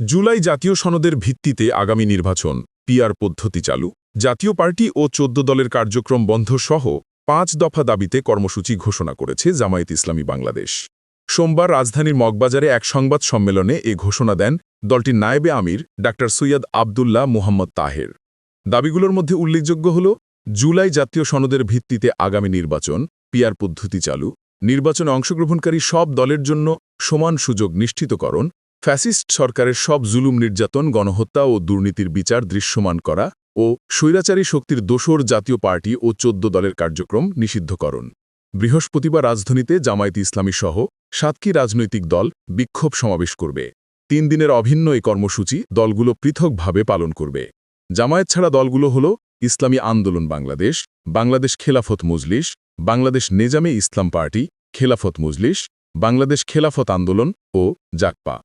জুলাই জাতীয় সনদের ভিত্তিতে আগামী নির্বাচন, পিআর পদ্ধতি চালু, জাতীয় পার্টি ও চোদ্দ দলের কার্যক্রম বন্ধ সহ পাঁচ দফা দাবিতে কর্মসূচি ঘোষণা করেছে জামায়াত ইসলামী বাংলাদেশ। সোমবার রাজধানীর মগবাজারে এক সংবাদ সম্মেলনে এ ঘোষণা দেন দলটির নায়েবে আমির ডা. সৈয়দ আবদুল্লাহ মুহাম্মদ তাহের। দাবিগুলোর মধ্যে উল্লেখযোগ্য হল, জুলাই জাতীয় সনদের ভিত্তিতে আগামী নির্বাচন, পিআর পদ্ধতি চালু, নির্বাচনে অংশগ্রহণকারী সব দলের জন্য সমান সুযোগ নিশ্চিতকরণ ফ্যাসিস্ট সরকারের সব জুলুম নির্যাতন, গণহত্যা ও দুর্নীতির বিচার দৃশ্যমান করা ও স্বৈরাচারী শক্তির দোসর জাতীয় পার্টি ও চোদ্দ দলের কার্যক্রম নিষিদ্ধকরণ। বৃহস্পতিবার রাজধানীতে জামায়াত ইসলামী সহ সাতটি রাজনৈতিক দল বিক্ষোভ সমাবেশ করবে। তিন দিনের অভিন্ন এই কর্মসূচি দলগুলো পৃথকভাবে পালন করবে। জামায়াত ছাড়া দলগুলো হল ইসলামী আন্দোলন বাংলাদেশ বাংলাদেশ খেলাফত মজলিস, বাংলাদেশ নেজামে ইসলাম পার্টি, খেলাফত মজলিস, বাংলাদেশ খেলাফত আন্দোলন ও জাকপা